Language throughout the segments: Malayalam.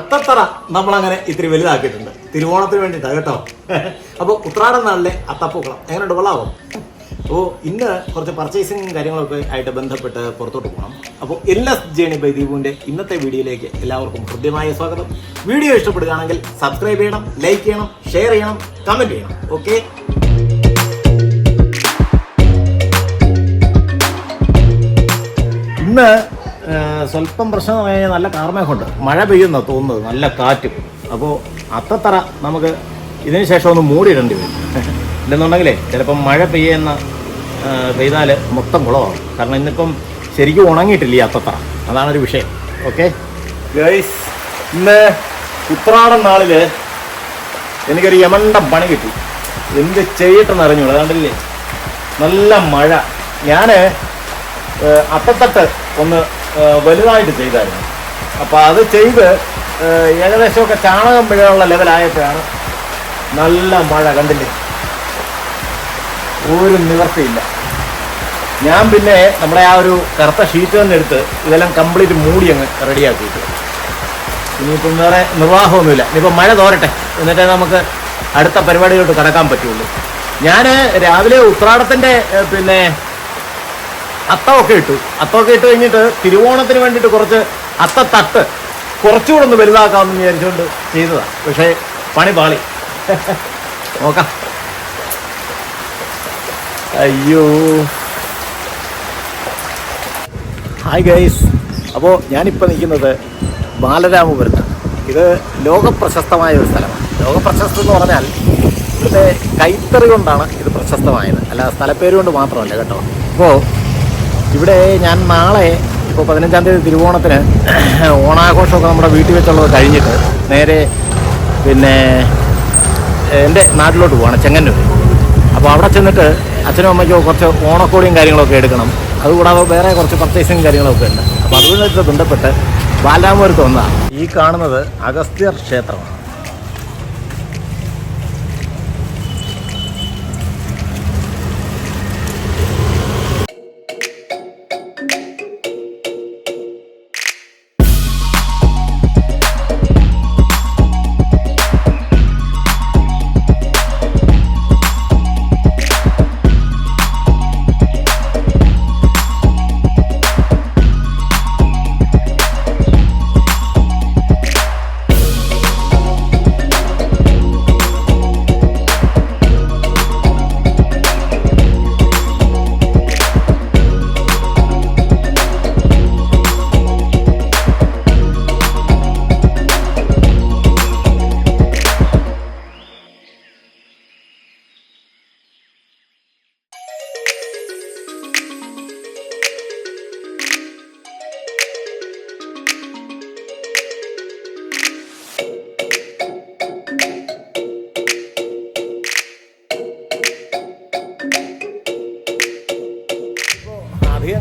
അത്തത്തറ നമ്മൾ അങ്ങനെ ഇത്തിരി വലുതാക്കിയിട്ടുണ്ട്. തിരുവോണത്തിന് വേണ്ടിയിട്ടാണ് കേട്ടോ. അപ്പോൾ ഉത്രാടം നാളിലെ അത്തപ്പൂക്കളം. എങ്ങനെയുണ്ട്? കൊള്ളാവോ? അപ്പോൾ ഇന്ന് കുറച്ച് പർച്ചേസിങ്ങും കാര്യങ്ങളൊക്കെ ആയിട്ട് ബന്ധപ്പെട്ട് പുറത്തോട്ട് പോകണം അപ്പോൾ എല്ലാ ജേണി ബൈ ദീപുവിന്റെ ഇന്നത്തെ വീഡിയോയിലേക്ക് എല്ലാവർക്കും ഹൃദ്യമായ സ്വാഗതം. വീഡിയോ ഇഷ്ടപ്പെടുകയാണെങ്കിൽ സബ്സ്ക്രൈബ് ചെയ്യണം ലൈക്ക് ചെയ്യണം ഷെയർ ചെയ്യണം കമന്റ് ചെയ്യണം. ഓക്കെ ഇന്ന് ആ, എന്ന് കഴിഞ്ഞാൽ നല്ല കാർമേഘമുണ്ട്. മഴ പെയ്യുന്ന തോന്നുന്നത്. നല്ല കാറ്റും. അപ്പോൾ അത്തത്തറ നമുക്ക് ഇതിന് ശേഷം ഒന്ന് മൂടിയിടേണ്ടി വരും. ഇല്ലെന്നുണ്ടെങ്കിലേ ചിലപ്പം മഴ പെയ്യുന്ന പെയ്താൽ മൊത്തം കുളമാകും കാരണം ഇന്നിപ്പം ശരിക്കും ഉണങ്ങിയിട്ടില്ല ഈ അത്തത്തറ അതാണൊരു വിഷയം. ഓക്കെ? ഗൈസ് ഇന്ന് ഉത്രാടം നാളിൽ എനിക്കൊരു യമണ്ട പണി കിട്ടി. എന്ത് ചെയ്തിട്ടെന്ന് അറിഞ്ഞു അതാണ്ടല്ലേ നല്ല മഴ. ഞാൻ അത്തത്തട്ട് ഒന്ന് വലുതായിട്ട് ചെയ്തായിരുന്നു. അപ്പോൾ അത് ചെയ്ത് ഏകദേശമൊക്കെ ചാണകം പിഴയുള്ള ലെവലായപ്പോഴാണ് നല്ല മഴ കണ്ടില്ലേ? ഒരു നിവർത്തിയില്ല. ഞാൻ പിന്നെ നമ്മുടെ ആ ഒരു കറുത്ത ഷീറ്റ് തന്നെ എടുത്ത് ഇതെല്ലാം കംപ്ലീറ്റ് മൂടി അങ്ങ് റെഡിയാക്കിയിട്ട്. ഇനിയിപ്പം വേറെ നിർവാഹമൊന്നുമില്ല. ഇനിയിപ്പം മഴ തോരട്ടെ. എന്നിട്ടേ നമുക്ക് അടുത്ത പരിപാടിയിലോട്ട് കടക്കാൻ പറ്റുള്ളൂ. ഞാൻ രാവിലെ ഉത്രാടത്തിന്റെ പിന്നെ അത്തമൊക്കെ ഇട്ടു. അത്തമൊക്കെ ഇട്ട് കഴിഞ്ഞിട്ട് തിരുവോണത്തിന് വേണ്ടിയിട്ട് കുറച്ച് അത്തത്തട്ട് കുറച്ചുകൂടെ ഒന്ന് വലുതാക്കാമെന്ന് വിചാരിച്ചുകൊണ്ട് ചെയ്തതാണ് പക്ഷേ പണി പാളി. നോക്കാം. അയ്യോ. ഹായ് ഗൈസ് അപ്പോൾ ഞാനിപ്പോൾ നിൽക്കുന്നത് ബാലരാമപുരത്താണ്. ഇത് ലോകപ്രശസ്തമായ ഒരു സ്ഥലമാണ്. ലോകപ്രശസ്തം എന്ന് പറഞ്ഞാൽ ഇവിടുത്തെ കൈത്തറി കൊണ്ടാണ് ഇത് പ്രശസ്തമായത്. അല്ല സ്ഥലപ്പേര് കൊണ്ട് മാത്രമല്ല കേട്ടോ. അപ്പോൾ ഇവിടെ ഞാൻ നാളെ ഇപ്പോൾ പതിനഞ്ചാം തീയതി തിരുവോണത്തിന് ഓണാഘോഷമൊക്കെ നമ്മുടെ വീട്ടിൽ വെച്ചുള്ളത് കഴിഞ്ഞിട്ട് നേരെ പിന്നെ എന്റെ നാട്ടിലോട്ട് പോവാണ് ചെങ്ങന്നൂർ അപ്പോൾ അവിടെ ചെന്നിട്ട് അച്ഛനും അമ്മയ്ക്കും കുറച്ച് ഓണക്കോടിയും കാര്യങ്ങളൊക്കെ എടുക്കണം. അതുകൂടാതെ വേറെ കുറച്ച് പർച്ചേസിങ് കാര്യങ്ങളൊക്കെ ഉണ്ട്. അപ്പോൾ അതുമായിട്ട് ബന്ധപ്പെട്ട് ബാലാമൂരത്ത് വന്നതാണ് ഈ കാണുന്നത് അഗസ്ത്യർ ക്ഷേത്രമാണ്.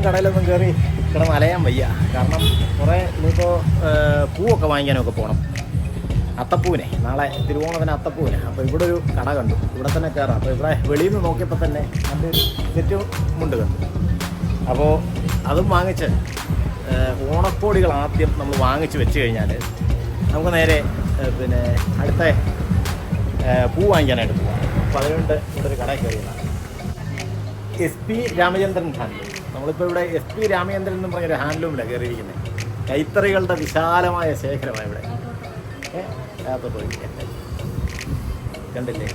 കടയിലൊന്നും കയറി ഇവിടെ മലയാൻ വയ്യ. കാരണം കുറേ ഇനിയിപ്പോൾ പൂവൊക്കെ വാങ്ങിക്കാനൊക്കെ പോകണം അത്തപ്പൂവിനെ നാളെ തിരുവോണത്തിന് അത്തപ്പൂവിനെ. അപ്പോൾ ഇവിടെ ഒരു കട കണ്ടു. ഇവിടെ തന്നെ കയറാം അപ്പോൾ ഇവിടെ വെളിയിൽ നിന്ന് നോക്കിയപ്പോൾ തന്നെ നല്ലൊരു സെറ്റ് മുണ്ട് കണ്ടു. അപ്പോൾ അതും വാങ്ങിച്ച് ഓണക്കോടികൾ ആദ്യം നമ്മൾ വാങ്ങിച്ച് വെച്ച് കഴിഞ്ഞാൽ നമുക്ക് നേരെ പിന്നെ അടുത്ത പൂ വാങ്ങിക്കാനായിട്ട് പോകാം അപ്പോൾ അതുകൊണ്ട് ഇവിടെ ഒരു കട കയറിയതാണ്. എസ് പി രാമചന്ദ്രൻ ഹാൻഡ്ലൂം നമ്മളിപ്പോൾ ഇവിടെ എസ് പി രാമചന്ദ്രൻ എന്ന് പറഞ്ഞൊരു ഹാൻഡ്ലൂമിലാണ് കയറിയിരിക്കുന്നത് കൈത്തറികളുടെ വിശാലമായ ശേഖരമാണ് ഇവിടെ. കണ്ടില്ലേ?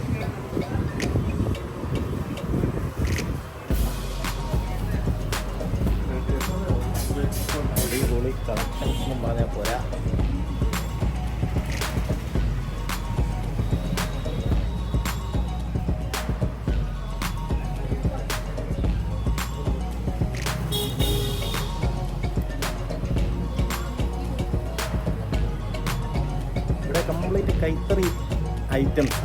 അടിപൊളി കളക്ഷൻസ് പറഞ്ഞാൽ പോരാ. ഐറ്റംസ്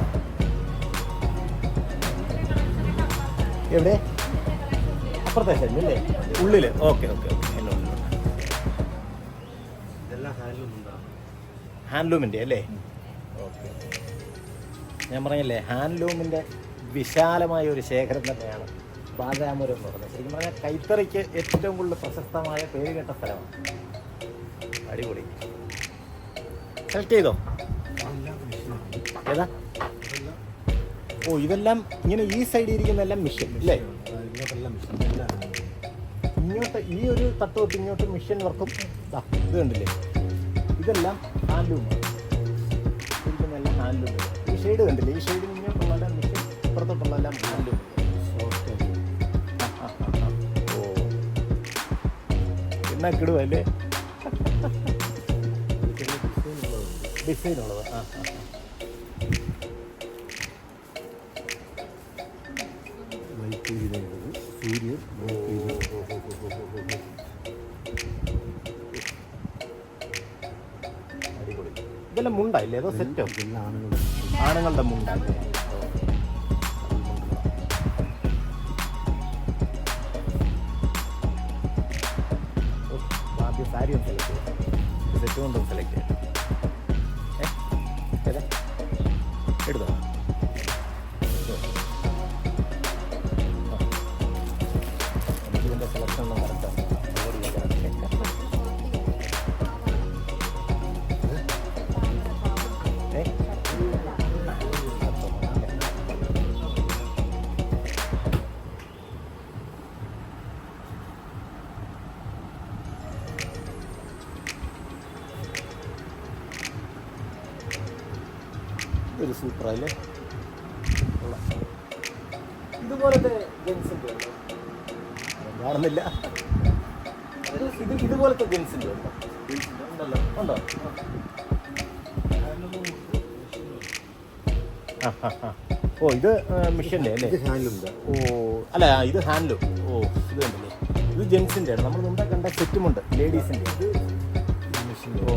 എവിടെ? അപ്പുറത്തെ സൈഡിൽ അല്ലേ? ഉള്ളിൽ ഓക്കെ ഓക്കെ ഹാൻഡ്ലൂമിന്റെ അല്ലേ? ഓക്കെ. ഞാൻ പറഞ്ഞല്ലേ ഹാൻഡ്ലൂമിന്റെ വിശാലമായ ഒരു ശേഖരം തന്നെയാണ് ബാലരാമപുരം എന്ന് പറഞ്ഞത് ശരിക്കും പറഞ്ഞാൽ കൈത്തറിക്ക് ഏറ്റവും കൂടുതൽ പ്രശസ്തമായ പേരുകേട്ട സ്ഥലമാണ്. അടിപൊളി. സെലക്ട് ചെയ്തോ? ഏതാ? ഓ ഇതെല്ലാം ഇങ്ങനെ ഈ സൈഡിൽ അല്ലേ ഇങ്ങോട്ടെല്ലാം മെഷീൻ എല്ലാം ഇങ്ങോട്ട് ഈ ഒരു തട്ട് തൊട്ട് ഇങ്ങോട്ട് മിഷൻ വർക്കും ഇത് കണ്ടില്ലേ? ഇതെല്ലാം ഹാൻഡ്ലൂമാണ് ഇരിക്കുന്നതെല്ലാം ഹാൻഡ്ലൂം ഈ ഷെയ്ഡ് കണ്ടില്ലേ? ഈ ഷെയ്ഡിൽ ഇങ്ങോട്ടുള്ളതെല്ലാം മിഷൻ ഇപ്പുറത്തോട്ടുള്ളതെല്ലാം ഹാൻഡ്ലൂം സോഫ്റ്റ് ഓ. എന്നാ കിടുവല്ലേ ഡിസൈൻ ഉള്ളത്. ആ ആ, അടിപൊളി ഇതെല്ലാം മുണ്ടായില്ലേ ഏതോ സെറ്റോ ആണുങ്ങളുടെ മുണ്ടല്ലേ ആദ്യം സാരി ഒന്ന് സെലക്ട് ചെയ്യാം സെറ്റ് കൊണ്ടൊന്ന് സെലക്ട് ചെയ്യാം ഏ? ഏതാ? ഒരു സൂപ്പറല്ലേ. ഇതുപോലത്തെ ഉണ്ടോ കാണുന്നില്ല. ഇത് ഇത് ഇതുപോലത്തെ ജെൻസ് ഉണ്ടോ ഉണ്ടല്ലോ ഉണ്ടോ. ഓ ഇത് മിഷന്റെ അല്ലേ? ഇത് ഹാൻഡ്ലൂം ഓ അല്ല ഇത് ഹാൻഡ്ലൂം ഓ ഇത് ഉണ്ടല്ലേ ഇത് ജെൻസിന്റെ ആണ് നമ്മൾ മുമ്പേ കണ്ട സെറ്റുമുണ്ട് ലേഡീസിന്റെ ഇത് ഓ.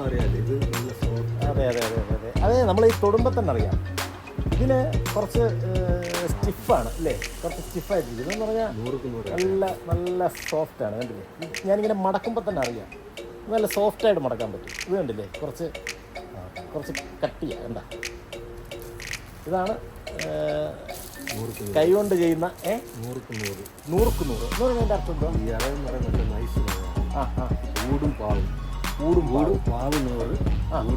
അതെ അതെ അതെ അതെ അതെ. അതെ നമ്മൾ ഈ തൊടുമ്പോൾ തന്നെ അറിയാം. ഇതിന് കുറച്ച് സ്റ്റിഫാണ് അല്ലേ? കുറച്ച് സ്റ്റിഫായിട്ടിരിക്കും ഇതെന്ന് പറഞ്ഞാൽ നല്ല നല്ല സോഫ്റ്റ് ആണ് കണ്ടില്ലേ? ഞാനിങ്ങനെ മടക്കുമ്പോൾ തന്നെ അറിയാം. നല്ല സോഫ്റ്റായിട്ട് മടക്കാൻ പറ്റും. ഇത് കണ്ടില്ലേ? കുറച്ച് കുറച്ച് കട്ടിയാണ് കണ്ട? ഇതാണ് കൈകൊണ്ട് കൈ കൊണ്ട് ചെയ്യുന്ന ഏ? നൂറുക്ക് നൂറ്. നൂറുക്ക് നൂറ്. എന്ന് പറഞ്ഞാൽ അർത്ഥം എന്താ? നൈസ് ആ ആ. ഊടും പാവും കൂടും കൂടും പാവ് നൂറ്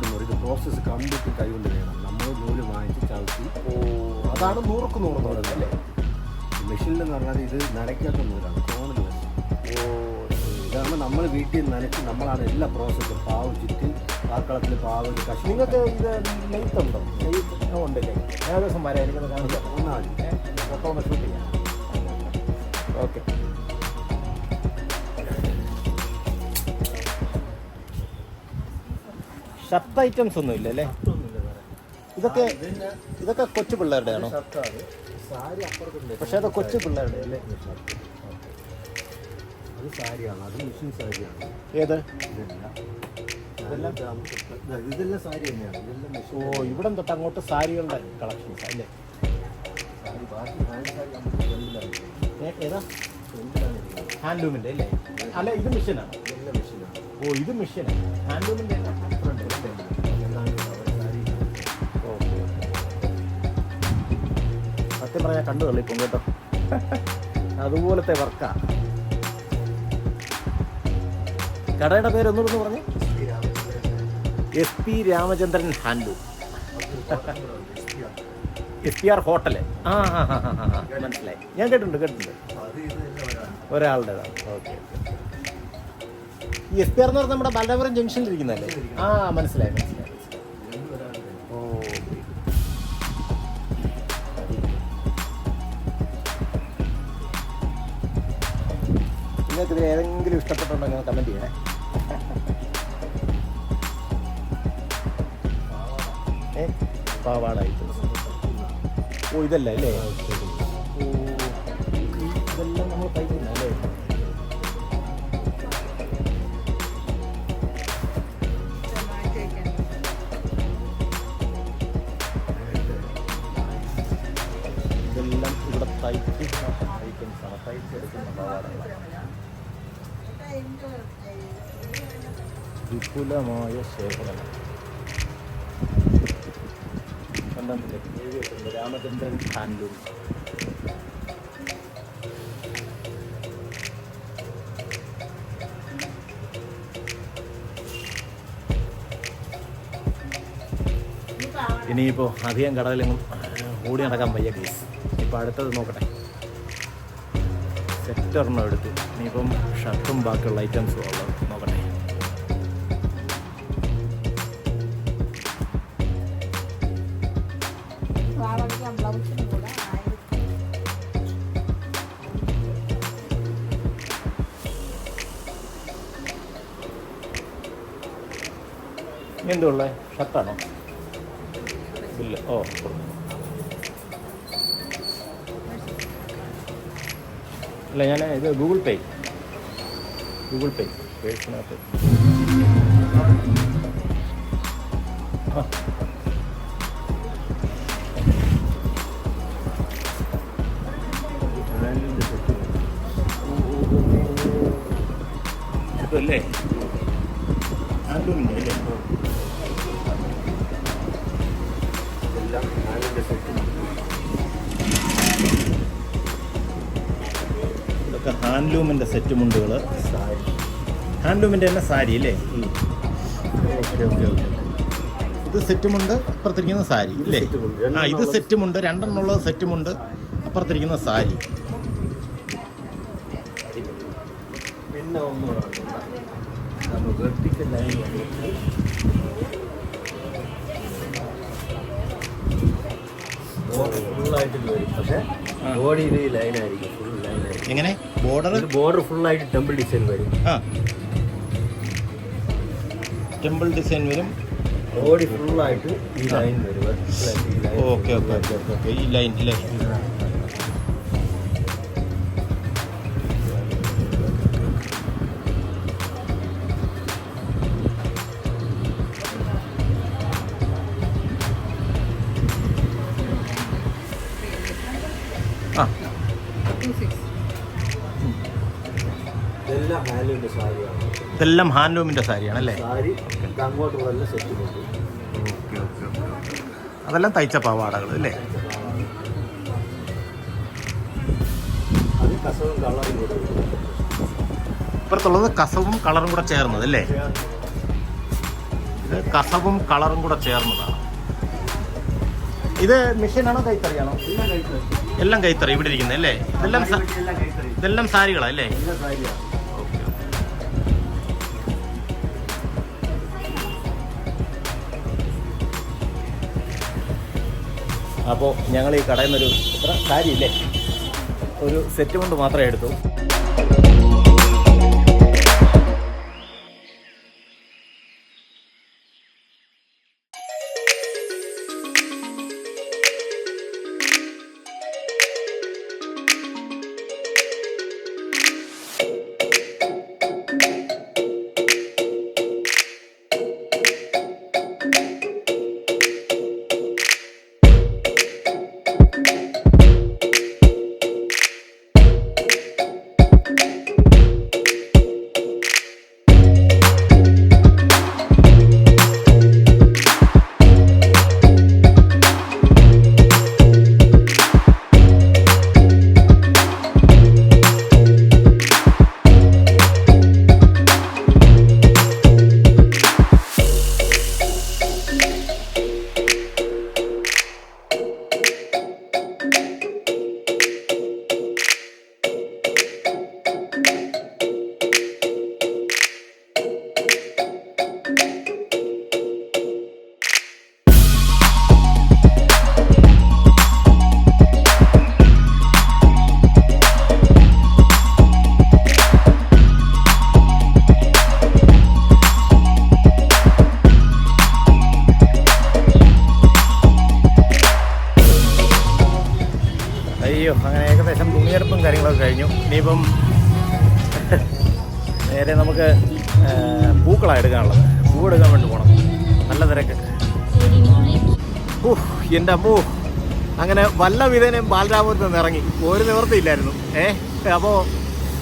നൂറ് ഇത് പ്രോസസ്സ് കമ്പ്ലീറ്റ് കൈകൊണ്ട് വേണം. നമ്മൾ നൂൽ വാങ്ങിച്ച് ചവിട്ടി. ഓ. അതാണ് നൂറുക്ക് നൂറ് എന്ന് മെഷീനിൽ മെഷീനിലെന്ന് പറഞ്ഞാൽ ഇത് നനയ്ക്കാത്ത നൂലാണ്. കോണിൽ മെഷീൻ ഓ. ഇതാണ് നമ്മൾ വീട്ടിൽ നനച്ച് നമ്മളാണ് എല്ലാ പ്രോസസ്സും പാവ് ചുറ്റി പാക്കളത്തിൽ പാവ് കഷ്ണം നിങ്ങൾക്ക് ഇത് നെയ്ത്തുണ്ടോ നെയ്ത്ത് ഉണ്ടല്ലേ? ഏകദേശം വരെ. ദിവസം വരാം എനിക്കൊന്ന് കാണിക്കാം ഒന്നാമത് ഫോട്ടോ ഷൂട്ട് ചെയ്യാം. ഓക്കെ. ഷർട്ട് ഐറ്റംസ് ഒന്നും ഇല്ല അല്ലേ? ഇതൊക്കെ ഇതൊക്കെ കൊച്ചു പിള്ളേരുടെ ആണോ പക്ഷെ അത് കൊച്ചു പിള്ളേരുടെ ഓ ഇവിടെ തൊട്ട് അങ്ങോട്ട് സാരികളുടെ കളക്ഷൻസ് അല്ലേ? ഹാൻഡ്ലൂമിന്റെ അല്ലേ? അല്ല ഇത് മെഷീനാണ് ഓ ഇത് മെഷീനാണ് ഹാൻഡ്ലൂമിന്റെ സത്യം പറഞ്ഞാൽ കണ്ടു തള്ളിപ്പം കേട്ടോ. അതുപോലത്തെ വർക്കാ. കടയുടെ പേര് ഒന്നുകൂടെ പറഞ്ഞു. S P Ramachandran ഹാൻഡു. S P R hotel. ആ ഹാ ഹാ ഹാ ഹാ മനസ്സിലായി. ഞാൻ കേട്ടിട്ടുണ്ട് കേട്ടിട്ടുണ്ട്. ഒരാളുടേതാണ്. ഓക്കെ എസ് പി ആർ എന്ന് പറഞ്ഞാൽ നമ്മുടെ ബലപുരം ജംഗ്ഷനിൽ ഇരിക്കുന്നതല്ലേ ആ മനസ്സിലായി മനസ്സിലായി. നിങ്ങൾക്ക് ഇതിൽ ഏതെങ്കിലും ഇഷ്ടപ്പെട്ടുണ്ടെങ്കിൽ കമന്റ് ചെയ്യണേ. ഏ? പാവാട ഐറ്റംസ് ഓ ഇതല്ല അല്ലേ? ഓ ഇതെല്ലാം നമ്മൾ തയ്ക്കുന്ന അല്ലേ? ഇതെല്ലാം ഇവിടെ തയ്ക്കുന്ന ഐറ്റംസ് ആണ് തയ്ച്ചെടുക്കുന്ന പാവാടകളാണ്. വിപുലമായ ശേഖരണം രാമചന്ദ്രൻ ഹാൻഡു ഇനിയിപ്പോൾ അധികം കടകളിലും ഓടി നടക്കാൻ വയ്യ കേസ് ഇപ്പോൾ അടുത്തത് നോക്കട്ടെ. സെറ്ററിനും എടുത്തു. ഇനിയിപ്പം ഷർട്ടും ബാക്കിയുള്ള ഐറ്റംസും ഉള്ളത് നോക്കട്ടെ. എന്തുള്ള? ഷർട്ടാണോ ഇല്ല. ഓ അല്ല ഞാൻ ഇത് ഗൂഗിൾ പേ ഗൂഗിൾ പേ പേഴ്സിനകത്ത് ആ ഇതല്ലേ ആൻഡ്രൂമിന്റെ അല്ലേ എല്ലാം ഇതൊക്കെ ഹാൻഡ്ലൂമിന്റെ സെറ്റ് മുണ്ടുകൾ ഹാൻഡ്ലൂമിന്റെ തന്നെ സാരി അല്ലേ? Okay okay okay. ഇത് സെറ്റുമുണ്ട് അപ്പുറത്തിരിക്കുന്ന സാരി അല്ലേ? ആ ഇത് സെറ്റുമുണ്ട് രണ്ടെണ്ണമുള്ളത് സെറ്റുമുണ്ട് അപ്പുറത്തിരിക്കുന്ന സാരി. പക്ഷേ. ബോഡി ഇത് ലൈനായിരിക്കും ഫുൾ ലൈനായിരിക്കും എങ്ങനെ? ബോർഡർ ബോർഡർ ബോർഡർ ഫുള്ളായിട്ട് ടെമ്പിൾ ഡിസൈൻ വരും. ആ. ടെമ്പിൾ ഡിസൈൻ വരും. ബോഡി ഫുള്ളായിട്ട് ഈ ലൈൻ വരും. ആയിട്ട് ഓക്കെ ഓക്കെ ഓക്കെ ഓക്കെ ഈ ലൈൻ അല്ലേ ഇതെല്ലാം ഹാൻഡ്ലൂമിന്റെ സാരിയാണ്. അല്ലേ ഹാൻഡ്ലൂമിന്റെ സാരിയാണല്ലേ സാരി അങ്ങോട്ടുള്ള സെറ്റ് കൊണ്ട് ഓക്കെ ഓക്കെ ഓക്കെ അതെല്ലാം തയ്ച്ച പാവാടകൾ അല്ലേ? കളറും കൂടെ വരും. ഇപ്പുറത്തുള്ളത് കസവും കളറും കൂടെ ചേർന്നത് അല്ലേ? ഇത് കസവും കളറും കൂടെ ചേർന്നതാണ്. ഇത് മെഷീനാണോ കൈത്തറിയാണോ എല്ലാം കൈത്തറി. ഇവിടെ ഇരിക്കുന്നത് അല്ലേ? ഇതെല്ലാം ഇതെല്ലാം സാരികളാ അല്ലേ? അപ്പോൾ ഞങ്ങൾ ഈ കടയിൽ നിന്നൊരു എത്ര സാരി ഇല്ലേ ഒരു സെറ്റ് കൊണ്ട് മാത്രമേ എടുത്തു. നേരെ നമുക്ക് പൂക്കളാണ് എടുക്കാനുള്ളത്. പൂ എടുക്കാൻ വേണ്ടി പോകണം നല്ല തിരക്ക്. ഊഹ് എന്റെ അമ്മൂ. അങ്ങനെ വല്ല വിധേനയും ബാലരാമപുരത്ത് നിന്ന് ഇറങ്ങി. ഒരു നിവൃത്തിയില്ലായിരുന്നു ഏ അപ്പോൾ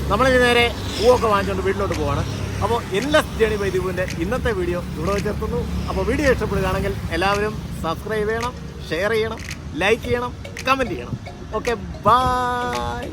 നമ്മളിനി നേരെ പൂവൊക്കെ വാങ്ങിച്ചുകൊണ്ട് വീട്ടിലോട്ട് പോവാണ്. അപ്പോൾ എല്ലാ ജേണി വൈദ്യുവിന്റെ ഇന്നത്തെ വീഡിയോ ഇവിടെ വെച്ചെത്തുന്നു. അപ്പോൾ വീഡിയോ ഇഷ്ടപ്പെടുകയാണെങ്കിൽ എല്ലാവരും സബ്സ്ക്രൈബ് ചെയ്യണം ഷെയർ ചെയ്യണം ലൈക്ക് ചെയ്യണം കമന്റ് ചെയ്യണം. Okay bye